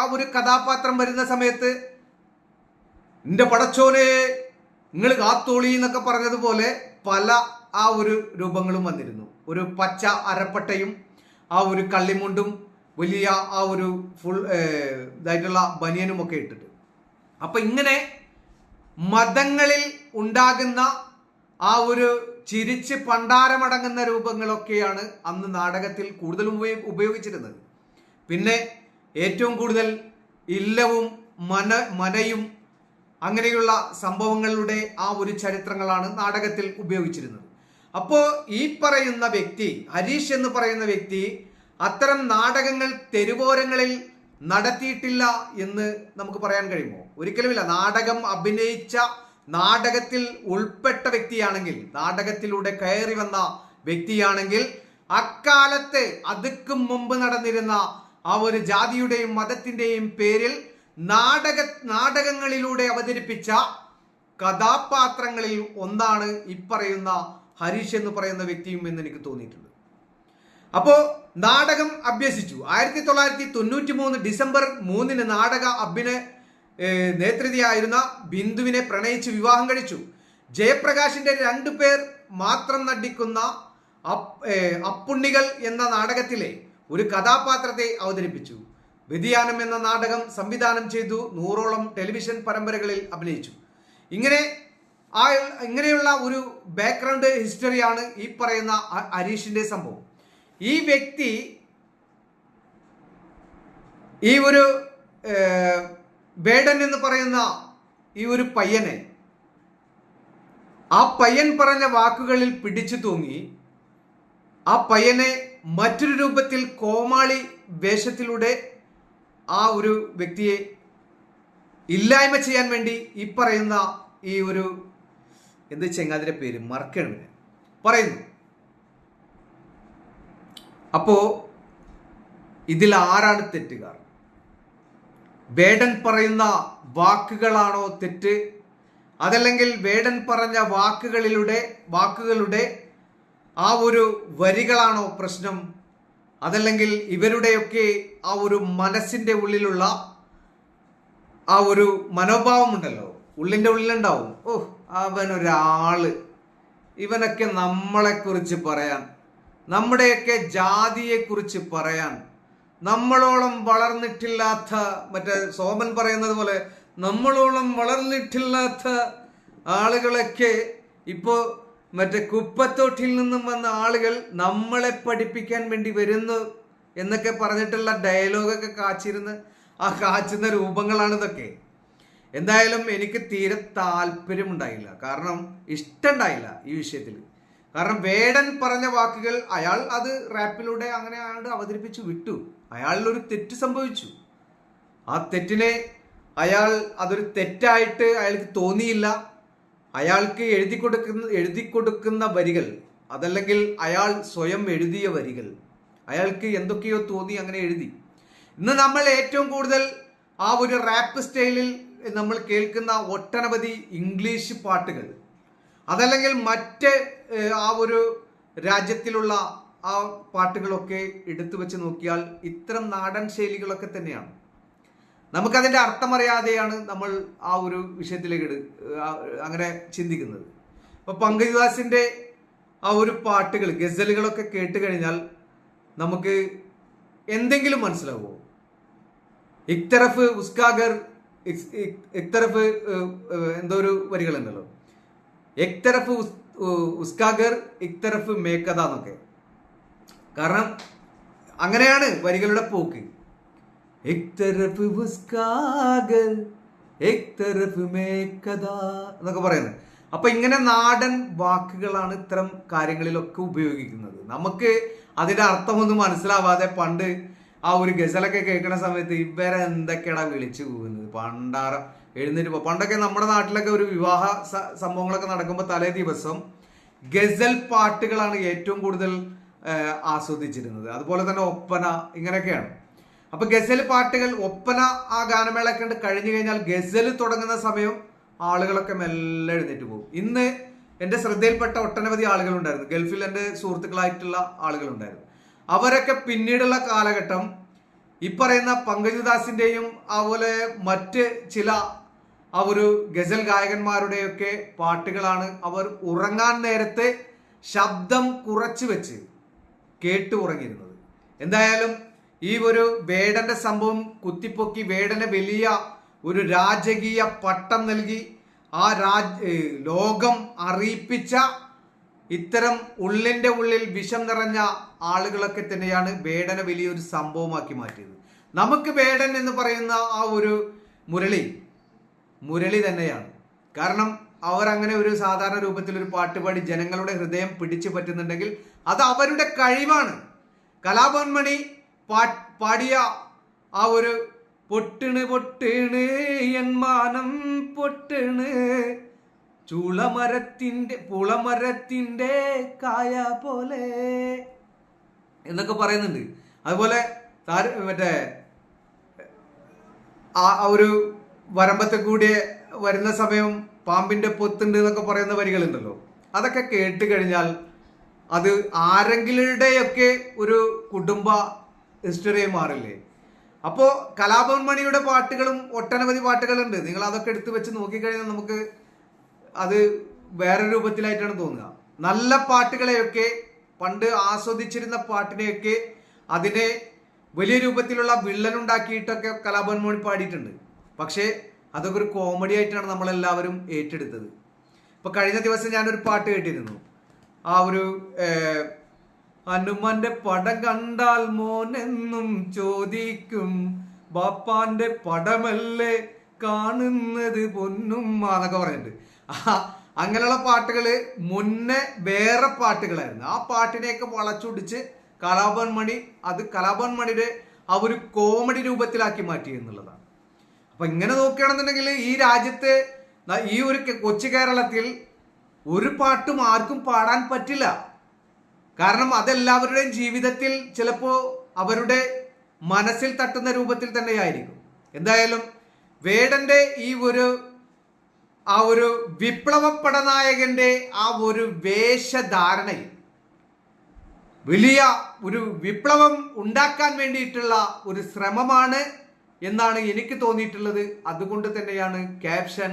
ആ ഒരു കഥാപാത്രം വരുന്ന സമയത്ത് എന്റെ പടച്ചോനെ നിങ്ങൾ കാത്തോളി എന്നൊക്കെ പറഞ്ഞതുപോലെ പല ആ ഒരു രൂപങ്ങളും വന്നിരുന്നു. ഒരു പച്ച അരപ്പട്ടയും ആ ഒരു കള്ളിമുണ്ടും വലിയ ആ ഒരു ഫുൾ ഇതായിട്ടുള്ള ബനിയനും ഒക്കെ ഇട്ടിട്ട്. അപ്പൊ ഇങ്ങനെ മതങ്ങളിൽ ഉണ്ടാകുന്ന ആ ഒരു ചിരിച്ച് പണ്ടാരമടങ്ങുന്ന രൂപങ്ങളൊക്കെയാണ് അന്ന് നാടകത്തിൽ കൂടുതലും ഉപയോഗിച്ചിരുന്നത്. പിന്നെ ഏറ്റവും കൂടുതൽ ഇല്ലവും മന മനയും അങ്ങനെയുള്ള സംഭവങ്ങളുടെ ആ ഒരു ചരിത്രങ്ങളാണ് നാടകത്തിൽ ഉപയോഗിച്ചിരുന്നത്. അപ്പോ ഈ പറയുന്ന വ്യക്തി ഹരീഷ് എന്ന് പറയുന്ന വ്യക്തി അത്തരം നാടകങ്ങൾ തെരുവോരങ്ങളിൽ നടത്തിയിട്ടില്ല എന്ന് നമുക്ക് പറയാൻ കഴിയുമോ? ഒരിക്കലുമില്ല. നാടകം അഭിനയിച്ച നാടകത്തിൽ ഉൾപ്പെട്ട വ്യക്തിയാണെങ്കിൽ നാടകത്തിലൂടെ കയറി വന്ന വ്യക്തിയാണെങ്കിൽ അക്കാലത്ത് അതുക്കും മുമ്പ് നടന്നിരുന്ന ആ ഒരു ജാതിയുടെയും മതത്തിന്റെയും പേരിൽ നാടക നാടകങ്ങളിലൂടെ അവതരിപ്പിച്ച കഥാപാത്രങ്ങളിൽ ഒന്നാണ് ഇപ്പറയുന്ന ഹരീഷ് എന്ന് പറയുന്ന വ്യക്തിയും എന്ന് എനിക്ക് തോന്നിയിട്ടുണ്ട്. അപ്പോൾ നാടകം അഭ്യസിച്ചു. ആയിരത്തി തൊള്ളായിരത്തി തൊണ്ണൂറ്റി മൂന്ന് ഡിസംബർ മൂന്നിന് നാടക അഭിനയ നേതൃതിയായിരുന്ന ബിന്ദുവിനെ പ്രണയിച്ച് വിവാഹം കഴിച്ചു. ജയപ്രകാശിന്റെ രണ്ടു പേർ മാത്രം നടിക്കുന്ന അപ്പുണ്ണികൾ എന്ന നാടകത്തിലെ ഒരു കഥാപാത്രത്തെ അവതരിപ്പിച്ചു. വ്യതിയാനം എന്ന നാടകം സംവിധാനം ചെയ്തു നൂറോളം ടെലിവിഷൻ പരമ്പരകളിൽ അഭിനയിച്ചു. ഇങ്ങനെ ആ ഇങ്ങനെയുള്ള ഒരു ബാക്ക്ഗ്രൗണ്ട് ഹിസ്റ്ററിയാണ് ഈ പറയുന്ന ഹരീഷിന്റെ സംഭവം. ഈ വ്യക്തി ഈ ഒരു വേടൻ എന്ന് പറയുന്ന ഈ ഒരു പയ്യനെ ആ പയ്യൻ പറഞ്ഞ വാക്കുകളിൽ പിടിച്ചു തൂങ്ങി ആ പയ്യനെ മറ്റൊരു രൂപത്തിൽ കോമാളി വേഷത്തിലൂടെ ആ ഒരു വ്യക്തിയെ ഇല്ലായ്മ ചെയ്യാൻ വേണ്ടി ഈ പറയുന്ന ഈ ഒരു എന്ത് ചെങ്ങാതിന്റെ പേര്? മറക്കണം. പറയുന്നു. അപ്പോ ഇതിൽ ആരാണ് തെറ്റുകാർ? വേടൻ പറയുന്ന വാക്കുകളാണോ തെറ്റ്? അതല്ലെങ്കിൽ വേടൻ പറഞ്ഞ വാക്കുകളിലൂടെ വാക്കുകളുടെ ആ ഒരു വരികളാണോ പ്രശ്നം? അതല്ലെങ്കിൽ ഇവരുടെയൊക്കെ ആ ഒരു മനസ്സിന്റെ ഉള്ളിലുള്ള ആ ഒരു മനോഭാവം ഉണ്ടല്ലോ ഉള്ളിന്റെ ഉള്ളിലുണ്ടാവും. ഓ അവനൊരാൾ. ഇവനൊക്കെ നമ്മളെക്കുറിച്ച് പറയാൻ നമ്മുടെയൊക്കെ ജാതിയെക്കുറിച്ച് പറയാൻ നമ്മളോളം വളർന്നിട്ടില്ലാത്ത മറ്റേ സോമൻ പറയുന്നത് പോലെ നമ്മളോളം വളർന്നിട്ടില്ലാത്ത ആളുകളൊക്കെ ഇപ്പോ മറ്റേ കുപ്പത്തോട്ടിൽ നിന്നും വന്ന ആളുകൾ നമ്മളെ പഠിപ്പിക്കാൻ വേണ്ടി വരുന്നു എന്നൊക്കെ പറഞ്ഞിട്ടുള്ള ഡയലോഗൊക്കെ കാച്ചിരുന്ന് ആ കാച്ചുന്ന രൂപങ്ങളാണ് ഇതൊക്കെ. എന്തായാലും എനിക്ക് തീരെ താല്പര്യമുണ്ടായില്ല. കാരണം ഇഷ്ടമുണ്ടായില്ല ഈ വിഷയത്തിൽ. കാരണം വേടൻ പറഞ്ഞ വാക്കുകൾ അയാൾ അത് റാപ്പിലൂടെ അങ്ങനെ അയാൾ അവതരിപ്പിച്ചു വിട്ടു. അയാളിൽ ഒരു തെറ്റ് സംഭവിച്ചു. ആ തെറ്റിനെ അയാൾ അതൊരു തെറ്റായിട്ട് അയാൾക്ക് തോന്നിയില്ല. അയാൾക്ക് എഴുതി കൊടുക്കുന്ന എഴുതി കൊടുക്കുന്ന വരികൾ അതല്ലെങ്കിൽ അയാൾ സ്വയം എഴുതിയ വരികൾ. അയാൾക്ക് എന്തൊക്കെയോ തോന്നി അങ്ങനെ എഴുതി. ഇന്ന് നമ്മൾ ഏറ്റവും കൂടുതൽ ആ ഒരു റാപ്പ് സ്റ്റൈലിൽ നമ്മൾ കേൾക്കുന്ന ഒട്ടനവധി ഇംഗ്ലീഷ് പാട്ടുകൾ. അതല്ലെങ്കിൽ മറ്റ് ആ ഒരു രാജ്യത്തിലുള്ള ആ പാട്ടുകളൊക്കെ എടുത്തു വെച്ച് നോക്കിയാൽ ഇത്തരം നാടൻ ശൈലികളൊക്കെ തന്നെയാണ്. നമുക്കതിന്റെ അർത്ഥമറിയാതെയാണ് നമ്മൾ ആ ഒരു വിഷയത്തിലേക്ക് അങ്ങനെ ചിന്തിക്കുന്നത്. അപ്പോൾ പങ്കജ്ദാസിന്റെ ആ ഒരു പാട്ടുകൾ ഗസലുകളൊക്കെ കേട്ട് കഴിഞ്ഞാൽ നമുക്ക് എന്തെങ്കിലും മനസ്സിലാവുമോ? ഇക്തറഫ് ഉസ്കാഗർ ഇക്തറഫ് എന്തോ ഒരു വരികളുണ്ടല്ലോ. എക്തറഫ് ഉസ്കാഗർ ഇക്തറഫ് മേക്കഥ എന്നൊക്കെ. കാരണം അങ്ങനെയാണ് വരികളുടെ പോക്ക്. എക്തറഫ് ഉസ്കാഗർ എക്തറഫ് മേക്കഥ എന്നൊക്കെ പറയുന്നത്. അപ്പൊ ഇങ്ങനെ നാടൻ വാക്കുകളാണ് ഇത്തരം കാര്യങ്ങളിലൊക്കെ ഉപയോഗിക്കുന്നത്. നമുക്ക് അതിന്റെ അർത്ഥമൊന്നും മനസ്സിലാവാതെ പണ്ട് ആ ഒരു ഗസലൊക്കെ കേൾക്കുന്ന സമയത്ത് ഇവരെ എന്തൊക്കെയാണ് വിളിച്ചു പോകുന്നത് പണ്ടാറം എഴുന്നേറ്റ് പണ്ടൊക്കെ നമ്മുടെ നാട്ടിലൊക്കെ ഒരു വിവാഹ സംഭവങ്ങളൊക്കെ നടക്കുമ്പോൾ തലേ ദിവസം ഗസൽ പാട്ടുകളാണ് ഏറ്റവും കൂടുതൽ ആസ്വദിച്ചിരുന്നത്. അതുപോലെ തന്നെ ഒപ്പന ഇങ്ങനെയൊക്കെയാണ്. അപ്പൊ ഗസൽ പാട്ടുകൾ ഒപ്പന ആ ഗാനമേളയൊക്കെ ഉണ്ട് കഴിഞ്ഞു കഴിഞ്ഞാൽ ഗസൽ തുടങ്ങുന്ന സമയം ആളുകളൊക്കെ മെല്ലെ എഴുന്നേറ്റ് പോകും. ഇന്ന് എന്റെ ശ്രദ്ധയിൽപ്പെട്ട ഒട്ടനവധി ആളുകളുണ്ടായിരുന്നു. ഗൾഫിൽ എന്റെ സുഹൃത്തുക്കളായിട്ടുള്ള ആളുകളുണ്ടായിരുന്നു. അവരൊക്കെ പിന്നീടുള്ള കാലഘട്ടം ഈ പറയുന്ന പങ്കജദാസിന്റെയും അതുപോലെ മറ്റ് ചില ആ ഒരു ഗസൽ ഗായകന്മാരുടെയൊക്കെ പാട്ടുകളാണ് അവർ ഉറങ്ങാൻ നേരത്തെ ശബ്ദം കുറച്ചു വെച്ച് കേട്ടു ഉറങ്ങിയിരുന്നത്. എന്തായാലും ഈ ഒരു വേടന്റെ സംഭവം കുത്തിപ്പൊക്കി വേടന് വലിയ ഒരു രാജകീയ പട്ടം നൽകി ആ രാജ് ലോകം അറിയിപ്പിച്ച ഇത്തരം ഉള്ളിന്റെ ഉള്ളിൽ വിഷം നിറഞ്ഞ ആളുകളൊക്കെ തന്നെയാണ് വേടനെ വലിയൊരു സംഭവമാക്കി മാറ്റിയത്. നമുക്ക് വേടൻ എന്ന് പറയുന്ന ആ ഒരു മുരളി മുരളി തന്നെയാണ്. കാരണം അവർ അങ്ങനെ ഒരു സാധാരണ രൂപത്തിൽ ഒരു പാട്ടുപാടി ജനങ്ങളുടെ ഹൃദയം പിടിച്ചു പറ്റുന്നുണ്ടെങ്കിൽ അത് അവരുടെ കഴിവാണ്. കലാഭവൻ മണി പാടിയ ആ ഒരു പൊട്ടിണ് പൊട്ടിണ് എൻ മാനം പൊട്ടിണ്. ചുളമരത്തിന്റെ പുളമരത്തിന്റെ കായ പോലെ എന്നൊക്കെ പറയുന്നുണ്ട്. അതുപോലെ താര- മറ്റേ ആ ഒരു വരമ്പത്തെ കൂടി വരുന്ന സമയം പാമ്പിന്റെ പൊത്തുണ്ട് എന്നൊക്കെ പറയുന്ന വരികളുണ്ടല്ലോ. അതൊക്കെ കേട്ട് കഴിഞ്ഞാൽ അത് ആരെങ്കിലുടെയൊക്കെ ഒരു കുടുംബ ഹിസ്റ്ററി മാറില്ലേ? അപ്പോൾ കലാഭവൻ മണിയുടെ പാട്ടുകളും ഒട്ടനവധി പാട്ടുകളുണ്ട്. നിങ്ങൾ അതൊക്കെ എടുത്തു വെച്ച് നോക്കിക്കഴിഞ്ഞാൽ നമുക്ക് അത് വേറെ രൂപത്തിലായിട്ടാണ് തോന്നുക. നല്ല പാട്ടുകളെയൊക്കെ പണ്ട് ആസ്വദിച്ചിരുന്ന പാട്ടിനെയൊക്കെ അതിനെ വലിയ രൂപത്തിലുള്ള വിള്ളലുണ്ടാക്കിയിട്ടൊക്കെ കലാഭവൻ മണി പാടിയിട്ടുണ്ട്. പക്ഷേ അതൊക്കെ ഒരു കോമഡി ആയിട്ടാണ് നമ്മളെല്ലാവരും ഏറ്റെടുത്തത്. ഇപ്പൊ കഴിഞ്ഞ ദിവസം ഞാനൊരു പാട്ട് കേട്ടിരുന്നു. ആ ഒരു ഹനുമാന്റെ പടം കണ്ടാൽ മോനെന്നും ചോദിക്കും ബാപ്പാന്റെ പടമല്ലേ കാണുന്നത് പൊന്നും? എന്നൊക്കെ പറയുന്നുണ്ട്. അങ്ങനെയുള്ള പാട്ടുകൾ മുന്നേ വേറെ പാട്ടുകളായിരുന്നു. ആ പാട്ടിനെയൊക്കെ വളച്ചൊടിച്ച് കലാഭൻ മണി അത് കലാഭൻ മണിയുടെ ആ ഒരു കോമഡി രൂപത്തിലാക്കി മാറ്റി എന്നുള്ളതാണ്. അപ്പൊ ഇങ്ങനെ നോക്കുകയാണെന്നുണ്ടെങ്കിൽ ഈ രാജ്യത്തെ ഈ ഒരു കൊച്ചു കേരളത്തിൽ ഒരു പാട്ടും ആർക്കും പാടാൻ പറ്റില്ല. കാരണം അതെല്ലാവരുടെയും ജീവിതത്തിൽ ചിലപ്പോ അവരുടെ മനസ്സിൽ തട്ടുന്ന രൂപത്തിൽ തന്നെയായിരിക്കും. എന്തായാലും വേടന്റെ ഈ ഒരു ആ ഒരു വിപ്ലവ പടനായകന്റെ ആ ഒരു വേഷധാരണയിൽ വലിയ ഒരു വിപ്ലവം ഉണ്ടാക്കാൻ വേണ്ടിയിട്ടുള്ള ഒരു ശ്രമമാണ് എന്നാണ് എനിക്ക് തോന്നിയിട്ടുള്ളത്. അതുകൊണ്ട് തന്നെയാണ് ക്യാപ്ഷൻ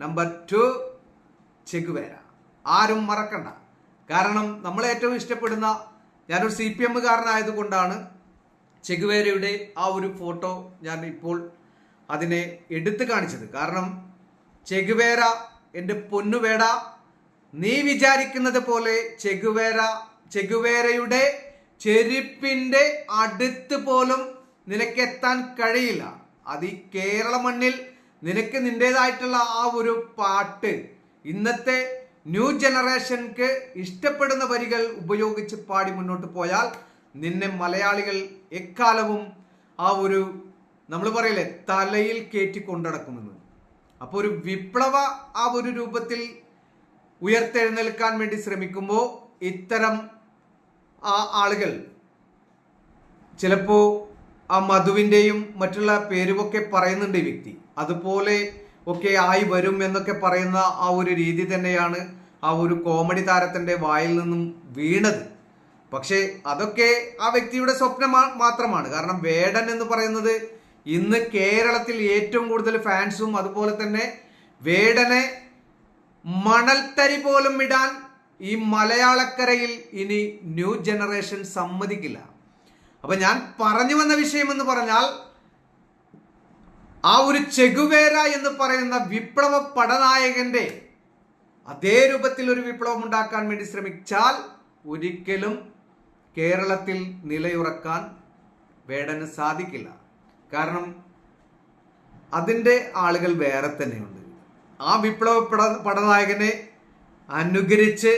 നമ്പർ ടു ചെഗുവേര. ആരും മറക്കണ്ട. കാരണം നമ്മൾ ഏറ്റവും ഇഷ്ടപ്പെടുന്ന ഞാനൊരു സി പി എമ്മുകാരനായതുകൊണ്ടാണ് ചെഗുവേരയുടെ ആ ഒരു ഫോട്ടോ ഞാൻ ഇപ്പോൾ അതിനെ എടുത്തു കാണിച്ചത്. കാരണം ചെഗുവേര എന്റെ പൊന്നുവേട നീ വിചാരിക്കുന്നത് പോലെ ചെഗുവേര ചെഗുവേരയുടെ ചെരുപ്പിന്റെ അടുത്ത് പോലും നിനക്കെത്താൻ കഴിയില്ല. അത് ഈ കേരള മണ്ണിൽ നിനക്ക് നിന്റേതായിട്ടുള്ള ആ ഒരു പാട്ട്. ഇന്നത്തെ ന്യൂ ജനറേഷൻക്ക് ഇഷ്ടപ്പെടുന്ന വരികൾ ഉപയോഗിച്ച് പാടി മുന്നോട്ട് പോയാൽ നിന്നെ മലയാളികൾ എക്കാലവും ആ ഒരു നമ്മൾ പറയില്ലേ തലയിൽ കയറ്റി കൊണ്ടടക്കുമെന്ന്. അപ്പോൾ ഒരു വിപ്ലവ ആ ഒരു രൂപത്തിൽ ഉയർത്തെഴുന്നേൽക്കാൻ വേണ്ടി ശ്രമിക്കുമ്പോൾ ഇത്തരം ആ ആളുകൾ ചിലപ്പോൾ ആ മധുവിന്റെയും മറ്റുള്ള പേരുമൊക്കെ പറയുന്നുണ്ട് ഈ വ്യക്തി. അതുപോലെ ഒക്കെ ആയി വരും എന്നൊക്കെ പറയുന്ന ആ ഒരു രീതി തന്നെയാണ് ആ ഒരു കോമഡി താരത്തിന്റെ വായിൽ നിന്നും വീണത്. പക്ഷേ അതൊക്കെ ആ വ്യക്തിയുടെ സ്വപ്നം മാത്രമാണ്. കാരണം വേടൻ എന്ന് പറയുന്നത് ഇന്ന് കേരളത്തിൽ ഏറ്റവും കൂടുതൽ ഫാൻസും അതുപോലെ തന്നെ വേടനെ മണൽത്തരി പോലും ഇടാൻ ഈ മലയാളക്കരയിൽ ഇനി ന്യൂ ജനറേഷൻ സമ്മതിക്കില്ല. അപ്പൊ ഞാൻ പറഞ്ഞു വന്ന വിഷയം എന്ന് പറഞ്ഞാൽ ആ ഒരു ചെഗുവേര എന്ന് പറയുന്ന വിപ്ലവ പടനായകന്റെ അതേ രൂപത്തിൽ ഒരു വിപ്ലവം ഉണ്ടാക്കാൻ വേണ്ടി ശ്രമിച്ചാൽ ഒരിക്കലും കേരളത്തിൽ നിലയുറക്കാൻ വേടന് സാധിക്കില്ല. കാരണം അതിന്റെ ആളുകൾ വേറെ തന്നെയുണ്ട്. ആ വിപ്ലവ പട പടനായകനെ അനുകരിച്ച്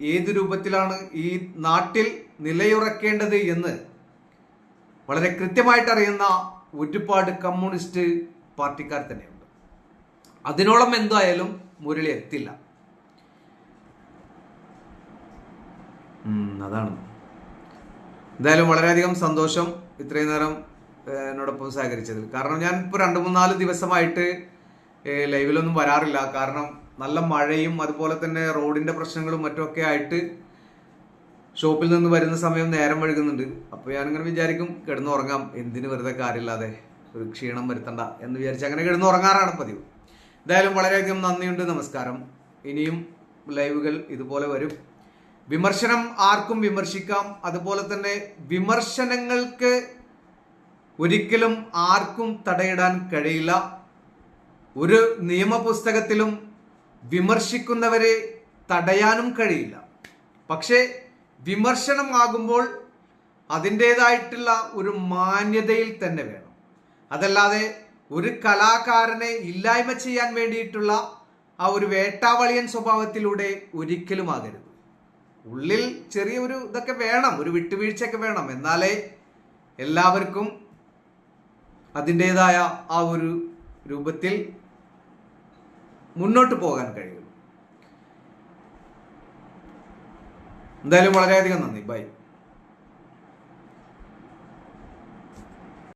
ഏത് രൂപത്തിലാണ് ഈ നാട്ടിൽ നിലയുറക്കേണ്ടത് എന്ന് വളരെ കൃത്യമായിട്ട് അറിയുന്ന ഒരുപാട് കമ്മ്യൂണിസ്റ്റ് പാർട്ടിക്കാർ തന്നെയുണ്ട്. അതിനോളം എന്തായാലും മുരളി എത്തില്ല. അതാണ്. എന്തായാലും വളരെയധികം സന്തോഷം ഇത്രയും നേരം എന്നോടൊപ്പം സഹകരിച്ചതിൽ. കാരണം ഞാൻ ഇപ്പോൾ രണ്ട് മൂന്നാൽ ദിവസമായിട്ട് ലൈവിലൊന്നും വരാറില്ല. കാരണം നല്ല മഴയും അതുപോലെ തന്നെ റോഡിന്റെ പ്രശ്നങ്ങളും മറ്റുമൊക്കെ ആയിട്ട് ഷോപ്പിൽ നിന്ന് വരുന്ന സമയം നേരം വഴുകുന്നുണ്ട് അപ്പോൾ ഞാനിങ്ങനെ വിചാരിക്കും കിടന്നുറങ്ങാം. എന്തിന് വെറുതെ കാര്യമില്ലാതെ ഒരു ക്ഷീണം വരുത്തണ്ട എന്ന് വിചാരിച്ച് അങ്ങനെ കിടന്ന് ഉറങ്ങാറാണ് പതിവ്. എന്തായാലും വളരെയധികം നന്ദിയുണ്ട് നമസ്കാരം. ഇനിയും ലൈവുകൾ ഇതുപോലെ വരും. വിമർശനം ആർക്കും വിമർശിക്കാം. അതുപോലെ തന്നെ വിമർശനങ്ങൾക്ക് ഒരിക്കലും ആർക്കും തടയിടാൻ കഴിയില്ല. ഒരു നിയമപുസ്തകത്തിലും വിമർശിക്കുന്നവരെ തടയാനും കഴിയില്ല. പക്ഷേ വിമർശനമാകുമ്പോൾ അതിന്റെതായിട്ടുള്ള ഒരു മാന്യതയിൽ തന്നെ വേണം. അതല്ലാതെ ഒരു കലാകാരനെ ഇല്ലായ്മ ചെയ്യാൻ വേണ്ടിയിട്ടുള്ള ആ ഒരു വേട്ടാവളിയൻ സ്വഭാവത്തിലൂടെ ഒരിക്കലും ആകരുത് ഉള്ളിൽ ചെറിയൊരു ഇതൊക്കെ വേണം ഒരു വിട്ടുവീഴ്ചയൊക്കെ വേണം. എന്നാലേ എല്ലാവർക്കും അതിന്റെതായ ആ ഒരു രൂപത്തിൽ മുന്നോട്ട് പോകാൻ കഴിയുള്ളൂ. എന്തായാലും വളരെയധികം നന്ദി. ബൈ.